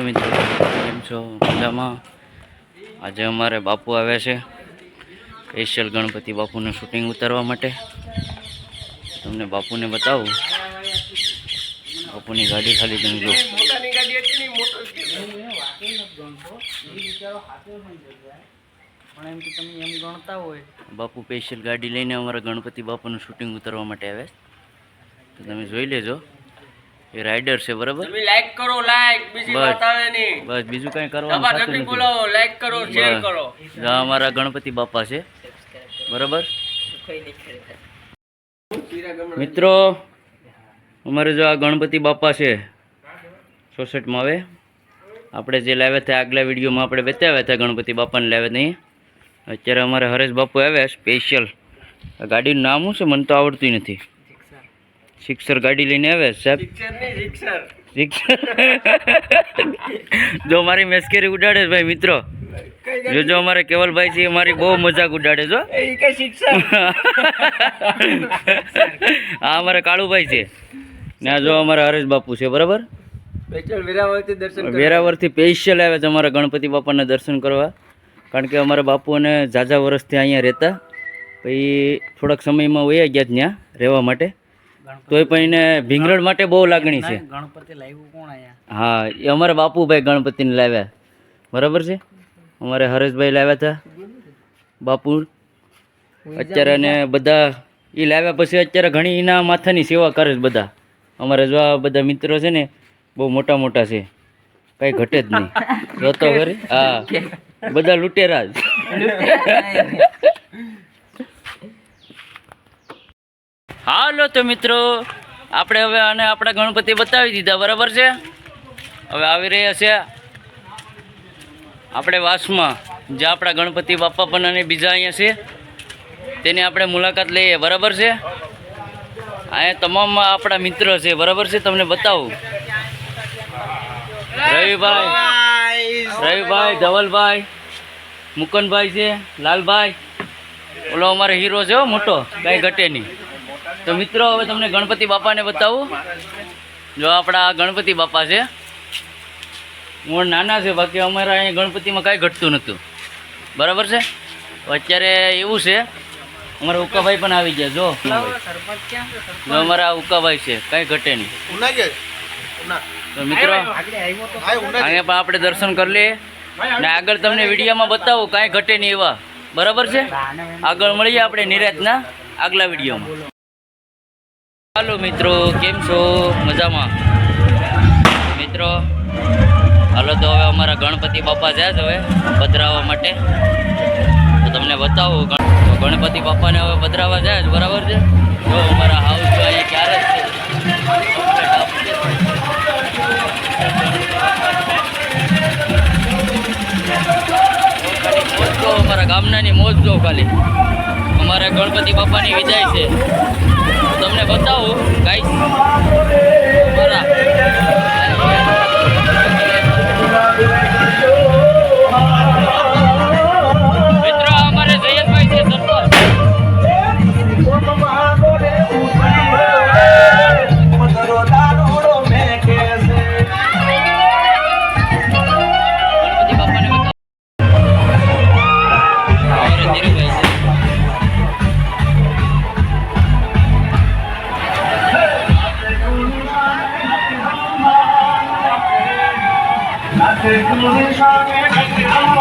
મિત્રો. કેમ આજે અમારે બાપુ આવ્યા છે, સ્પેશિયલ ગણપતિ બાપુનું શૂટિંગ ઉતારવા માટે. તમને બાપુને બતાવું. બાપુની ગાડી ખાલી તમે જો પણ એમ કે તમે એમ ગણતા હોય. બાપુ સ્પેશિયલ ગાડી લઈને અમારા ગણપતિ બાપુનું શૂટિંગ ઉતારવા માટે આવે. તો તમે જોઈ લેજો. એ રાઇડર છે બરાબર? તમે લાઈક કરો લાઈક બીજી બસ. વાત આવે નહીં. બસ બીજું કંઈ કરવાનું થતું નથી. બોલાવો લાઈક કરો શેર કરો. આ અમારા ગણપતિ બાપા છે. બરાબર? મિત્રો અમારે જો આ ગણપતિ બાપા છે સોસાયટીમાં આવે. આપણે જે લાવ્યા હતા આગલા વિડીયોમાં આપણે બતાવ્યા હતા ગણપતિ બાપાને લાવ્યા નહીં. અત્યારે અમારે હરેશ બાપુ આવ્યા સ્પેશિયલ ગાડીનું નામ શું છે? મને તો આવડતું નથી. સિક્સર ગાડી લઈને આવ્યા સાહેબ. જો મારી મેસ્કેરી ઉડાડે ભાઈ મિત્રો. જો જો અમારે કેવલભાઈ છે મારી બહુ મજાક ઉડાડે છો હા. અમારા કાળુભાઈ છે. ને આ જો અમારે હરેશ બાપુ છે બરાબર? દર્શન કરો. વેરાવળથી સ્પેશિયલ આવ્યા છે અમારા ગણપતિ બાપાના દર્શન કરવા. કારણ કે અમારા બાપુને ઝાઝા વર્ષથી અહીંયા રહેતા. પછી થોડાક સમયમાં વયા ગયા ત્યાં રહેવા માટે. તોય પણ એને ભીંગરણ માટે બહુ લાગણી છે. ગણપતિ લાવ્યું કોણ હા એ અમારા બાપુભાઈ ગણપતિને લાવ્યા. બરાબર છે? અમારે હરેશભાઈ લાવ્યા હતા. બાપુ અત્યારે અને બધા એ લાવ્યા પછી અત્યારે ઘણી એના માથાની સેવા કરે છે બધા. અમારે જો આ બધા મિત્રો છે ને બહુ મોટા મોટા છે. કંઈ ઘટે જ નહીં. જોતો ખરી? હા. બધા લૂંટેરા જ. હાલો તો મિત્રો, આપણે હવે આને આપણા ગણપતિ બતાવી દીધા, બરાબર છે? હવે આવી રહ્યા છે આપણે વાસમાં, જે આપણા ગણપતિ બાપા પણ અને બીજા અહીંયા છે. તેની આપણે મુલાકાત લઈએ, બરાબર છે? અહીંયા તમામ આપણા મિત્ર છે, બરાબર છે? તમને બતાવું. રવિભાઈ. રવિભાઈ, ધવલભાઈ મુકનભાઈ છે, લાલભાઈ. ઓલો અમારો હીરો છે મોટો કાંઈ ઘટે નહીં તો મિત્રો, હવે તમને ગણપતિ બાપાને બતાવું. જો આપણા ગણપતિ બાપા છે. હું નાના છે, બાકી અમારા અહીંયા ગણપતિમાં કાંઈ ઘટતું નહોતું. બરાબર છે? અત્યારે એવું છે. અમારા ઉકાભાઈ પણ આવી ગયા, જો. અમારા ઉકાભાઈ છે, કાંઈ ઘટે નહીં. તો મિત્રો, અહીંયા પણ આપણે દર્શન કરી લઈએ. ને આગળ તમને વિડીયોમાં બતાવું, કાંઈ ઘટે નહીં એવા. બરાબર છે? આગળ મળીએ આપણે નિરાતના આગલા વિડીયોમાં. હાલો મિત્રો, કેમ છો? મજામાં? મિત્રો, હાલો તો હવે અમારા ગણપતિ બાપા જાય હવે, પધરાવવા માટે. તો તમને બતાવું ગણપતિ બાપાને હવે પધરાવવા જાય જ બરાબર છે? જો અમારા હાઉસ ક્યારે ગામનાની મોજ જો ખાલી. અમારા ગણપતિ બાપાની વિદાય છે. તમને બતાવું ગાઈસ সঙ্গে